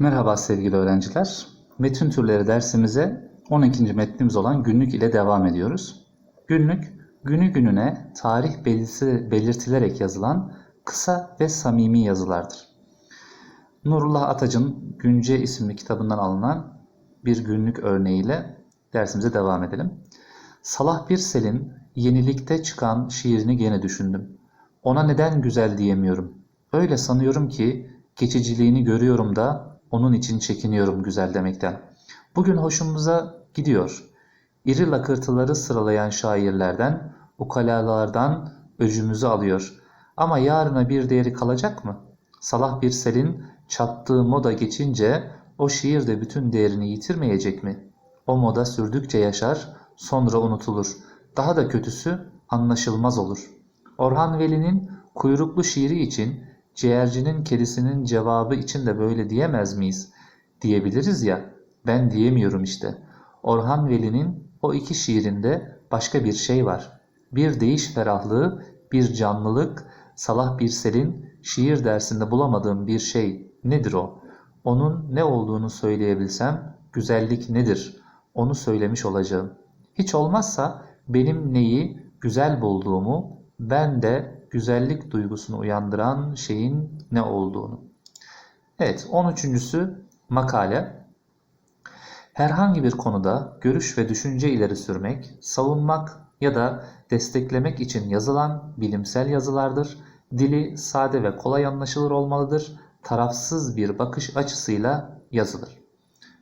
Merhaba sevgili öğrenciler. Metin türleri dersimize 12. metnimiz olan günlük ile devam ediyoruz. Günlük, günü gününe tarih belirti, belirtilerek yazılan kısa ve samimi yazılardır. Nurullah Atac'ın Günce isimli kitabından alınan bir günlük örneğiyle dersimize devam edelim. Salah Birsel'in yenilikte çıkan şiirini gene düşündüm. Ona neden güzel diyemiyorum. Öyle sanıyorum ki geçiciliğini görüyorum da onun için çekiniyorum güzel demekten. Bugün hoşumuza gidiyor. İri lakırtıları sıralayan şairlerden, ukalalardan öcümüzü alıyor. Ama yarına bir değeri kalacak mı? Salah Birsel'in çattığı moda geçince o şiir de bütün değerini yitirmeyecek mi? O moda sürdükçe yaşar, sonra unutulur. Daha da kötüsü anlaşılmaz olur. Orhan Veli'nin kuyruklu şiiri için ciğercinin kedisinin cevabı için de böyle diyemez miyiz? Diyebiliriz ya. Ben diyemiyorum işte. Orhan Veli'nin o iki şiirinde başka bir şey var. Bir değiş ferahlığı, bir canlılık, Salah Birsel'in şiir dersinde bulamadığım bir şey. Nedir o? Onun ne olduğunu söyleyebilsem güzellik nedir? Onu söylemiş olacağım. Hiç olmazsa benim neyi güzel bulduğumu, ben de güzellik duygusunu uyandıran şeyin ne olduğunu. Evet, 13.sü makale. Herhangi bir konuda görüş ve düşünce ileri sürmek, savunmak ya da desteklemek için yazılan bilimsel yazılardır. Dili sade ve kolay anlaşılır olmalıdır. Tarafsız bir bakış açısıyla yazılır.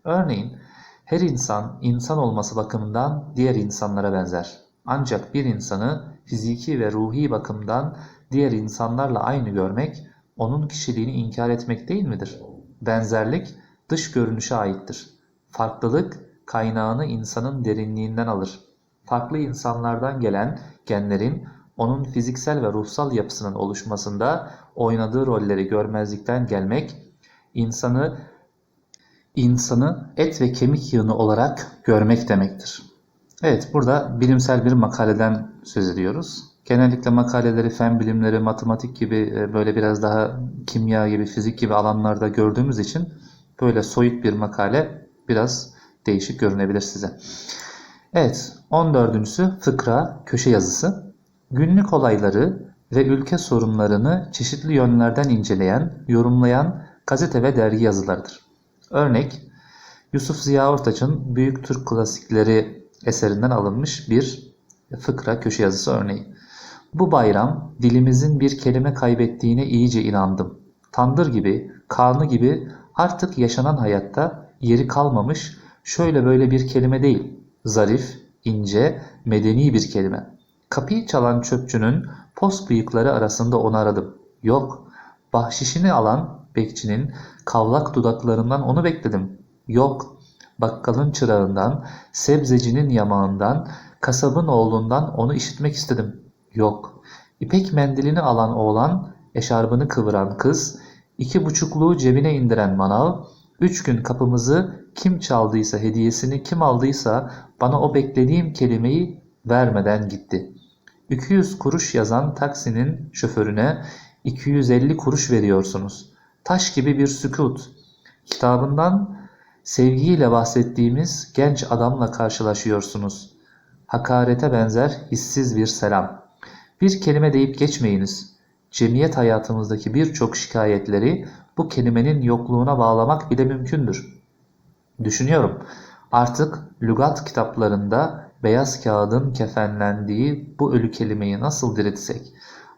Örneğin, her insan insan olması bakımından diğer insanlara benzer. Ancak bir insanı fiziki ve ruhi bakımdan diğer insanlarla aynı görmek, onun kişiliğini inkar etmek değil midir? Benzerlik dış görünüşe aittir. Farklılık kaynağını insanın derinliğinden alır. Farklı insanlardan gelen genlerin onun fiziksel ve ruhsal yapısının oluşmasında oynadığı rolleri görmezlikten gelmek, insanı insanı et ve kemik yığını olarak görmek demektir. Evet, burada bilimsel bir makaleden söz ediyoruz. Genellikle makaleleri fen bilimleri, matematik gibi e, böyle biraz daha kimya gibi, fizik gibi alanlarda gördüğümüz için böyle soyut bir makale biraz değişik görünebilir size. Evet, 14.sü fıkra, köşe yazısı. Günlük olayları ve ülke sorunlarını çeşitli yönlerden inceleyen, yorumlayan gazete ve dergi yazılarıdır. Örnek, Yusuf Ziya Ortaç'ın Büyük Türk Klasikleri eserinden alınmış bir fıkra köşe yazısı örneği. Bu bayram dilimizin bir kelime kaybettiğine iyice inandım. Tandır gibi, kanı gibi artık yaşanan hayatta yeri kalmamış şöyle böyle bir kelime değil. Zarif, ince, medeni bir kelime. Kapıyı çalan çöpçünün pos bıyıkları arasında onu aradım. Yok. Bahşişini alan bekçinin kavlak dudaklarından onu bekledim. Yok. Bakkalın çırağından, sebzecinin yamağından, kasabın oğlundan onu işitmek istedim. Yok. İpek mendilini alan oğlan, eşarbını kıvıran kız, iki buçukluğu cebine indiren manav, üç gün kapımızı kim çaldıysa hediyesini kim aldıysa bana o beklediğim kelimeyi vermeden gitti. 200 kuruş yazan taksinin şoförüne 250 kuruş veriyorsunuz. Taş gibi bir sükut. Kitabından sevgiyle bahsettiğimiz genç adamla karşılaşıyorsunuz. Hakarete benzer hissiz bir selam. Bir kelime deyip geçmeyiniz. Cemiyet hayatımızdaki birçok şikayetleri bu kelimenin yokluğuna bağlamak bile mümkündür. Düşünüyorum. Artık lügat kitaplarında beyaz kağıdın kefenlendiği bu ölü kelimeyi nasıl diritsek?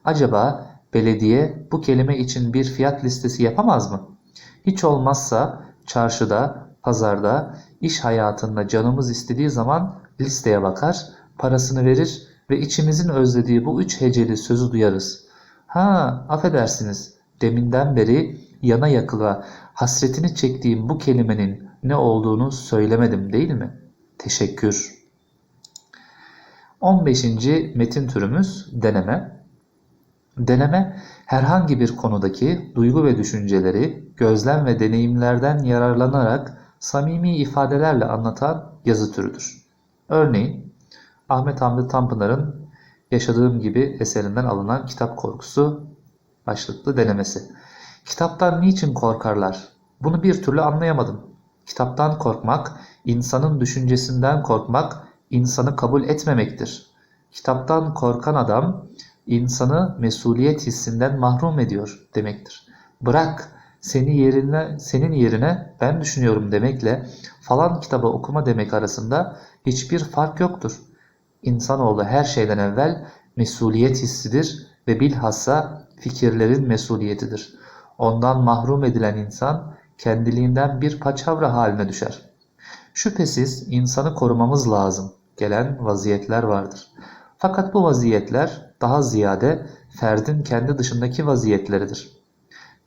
Acaba belediye bu kelime için bir fiyat listesi yapamaz mı? Hiç olmazsa çarşıda, pazarda, iş hayatında canımız istediği zaman listeye bakar, parasını verir ve içimizin özlediği bu üç heceli sözü duyarız. Ha, affedersiniz, deminden beri yana yakıla hasretini çektiğim bu kelimenin ne olduğunu söylemedim değil mi? Teşekkür. 15. metin türümüz deneme. Deneme herhangi bir konudaki duygu ve düşünceleri gözlem ve deneyimlerden yararlanarak samimi ifadelerle anlatan yazı türüdür. Örneğin Ahmet Hamdi Tanpınar'ın Yaşadığım gibi eserinden alınan kitap korkusu başlıklı denemesi. Kitaptan niçin korkarlar? Bunu bir türlü anlayamadım. Kitaptan korkmak, insanın düşüncesinden korkmak, insanı kabul etmemektir. Kitaptan korkan adam insanı mesuliyet hissinden mahrum ediyor demektir. Bırak seni yerine senin yerine ben düşünüyorum demekle falan kitabı okuma demek arasında hiçbir fark yoktur. İnsanoğlu her şeyden evvel mesuliyet hissidir ve bilhassa fikirlerin mesuliyetidir. Ondan mahrum edilen insan kendiliğinden bir paçavra haline düşer. Şüphesiz insanı korumamız lazım gelen vaziyetler vardır. Fakat bu vaziyetler daha ziyade ferdin kendi dışındaki vaziyetleridir.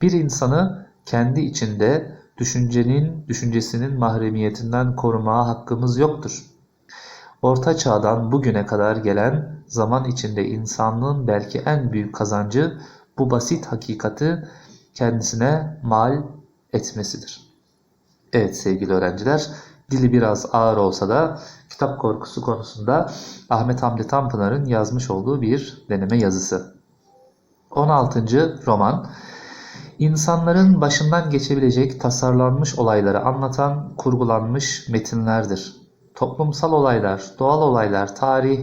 Bir insanı kendi içinde düşüncenin, düşüncesinin mahremiyetinden korumaya hakkımız yoktur. Orta çağdan bugüne kadar gelen zaman içinde insanlığın belki en büyük kazancı bu basit hakikati kendisine mal etmesidir. Evet sevgili öğrenciler, dili biraz ağır olsa da kitap korkusu konusunda Ahmet Hamdi Tanpınar'ın yazmış olduğu bir deneme yazısı. 16. roman İnsanların başından geçebilecek tasarlanmış olayları anlatan kurgulanmış metinlerdir. Toplumsal olaylar, doğal olaylar, tarih,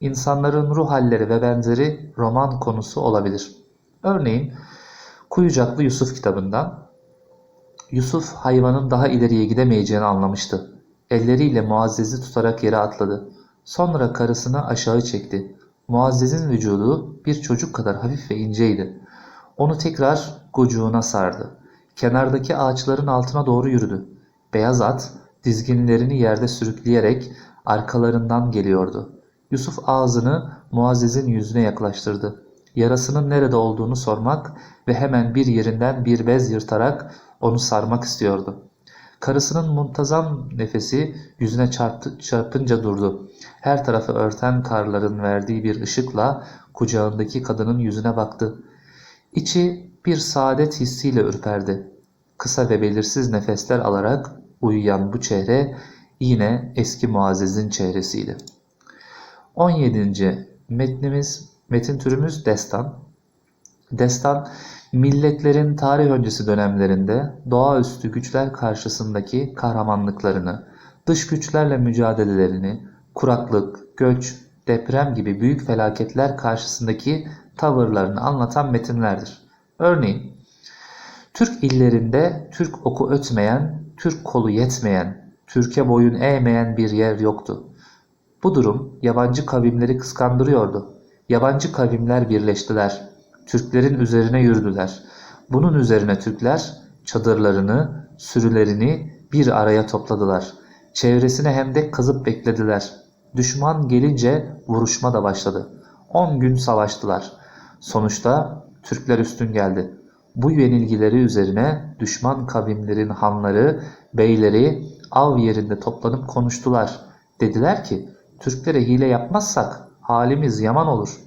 insanların ruh halleri ve benzeri roman konusu olabilir. Örneğin Kuyucaklı Yusuf kitabından Yusuf hayvanın daha ileriye gidemeyeceğini anlamıştı. Elleriyle Muazzez'i tutarak yere atladı. Sonra karısını aşağı çekti. Muazzez'in vücudu bir çocuk kadar hafif ve inceydi. Onu tekrar gocuğuna sardı. Kenardaki ağaçların altına doğru yürüdü. Beyaz at dizginlerini yerde sürükleyerek arkalarından geliyordu. Yusuf ağzını Muazzez'in yüzüne yaklaştırdı. Yarasının nerede olduğunu sormak ve hemen bir yerinden bir bez yırtarak onu sarmak istiyordu. Karısının muntazam nefesi yüzüne çarptı, çarpınca durdu. Her tarafı örten karların verdiği bir ışıkla kucağındaki kadının yüzüne baktı. İçi bir saadet hissiyle ürperdi. Kısa ve belirsiz nefesler alarak uyuyan bu çehre yine eski Muazzez'in çehresiydi. 17. metnimiz, metin türümüz destan. Destan, milletlerin tarih öncesi dönemlerinde doğaüstü güçler karşısındaki kahramanlıklarını, dış güçlerle mücadelelerini, kuraklık, göç, deprem gibi büyük felaketler karşısındaki tavırlarını anlatan metinlerdir. Örneğin, Türk illerinde Türk oku ötmeyen, Türk kolu yetmeyen, Türkiye boyun eğmeyen bir yer yoktu. Bu durum yabancı kavimleri kıskandırıyordu. Yabancı kavimler birleştiler. Türklerin üzerine yürüdüler. Bunun üzerine Türkler çadırlarını, sürülerini bir araya topladılar. Çevresine hendek kazıp beklediler. Düşman gelince vuruşma da başladı. 10 gün savaştılar. Sonuçta Türkler üstün geldi. Bu yenilgileri üzerine düşman kavimlerin hanları, beyleri av yerinde toplanıp konuştular. Dediler ki Türklere hile yapmazsak halimiz yaman olur.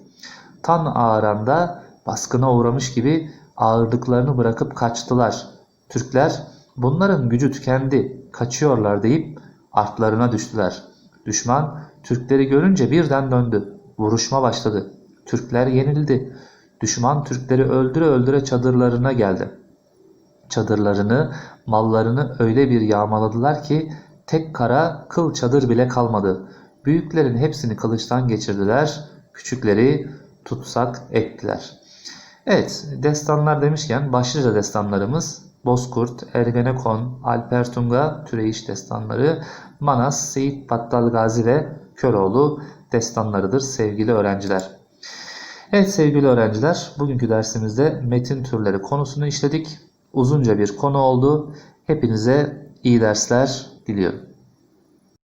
Tan ağranda baskına uğramış gibi ağırlıklarını bırakıp kaçtılar. Türkler bunların gücü tükendi, kaçıyorlar deyip artlarına düştüler. Düşman Türkleri görünce birden döndü. Vuruşma başladı. Türkler yenildi. Düşman Türkleri öldüre öldüre çadırlarına geldi. Çadırlarını, mallarını öyle bir yağmaladılar ki tek kara kıl çadır bile kalmadı. Büyüklerin hepsini kılıçtan geçirdiler, küçükleri tutsak ettiler. Evet, destanlar demişken başlıca destanlarımız Bozkurt, Ergenekon, Alper Tunga, Türeyiş destanları, Manas, Seyit Battal Gazi ve Köroğlu destanlarıdır sevgili öğrenciler. Evet sevgili öğrenciler, bugünkü dersimizde metin türleri konusunu işledik. Uzunca bir konu oldu. Hepinize iyi dersler diliyorum.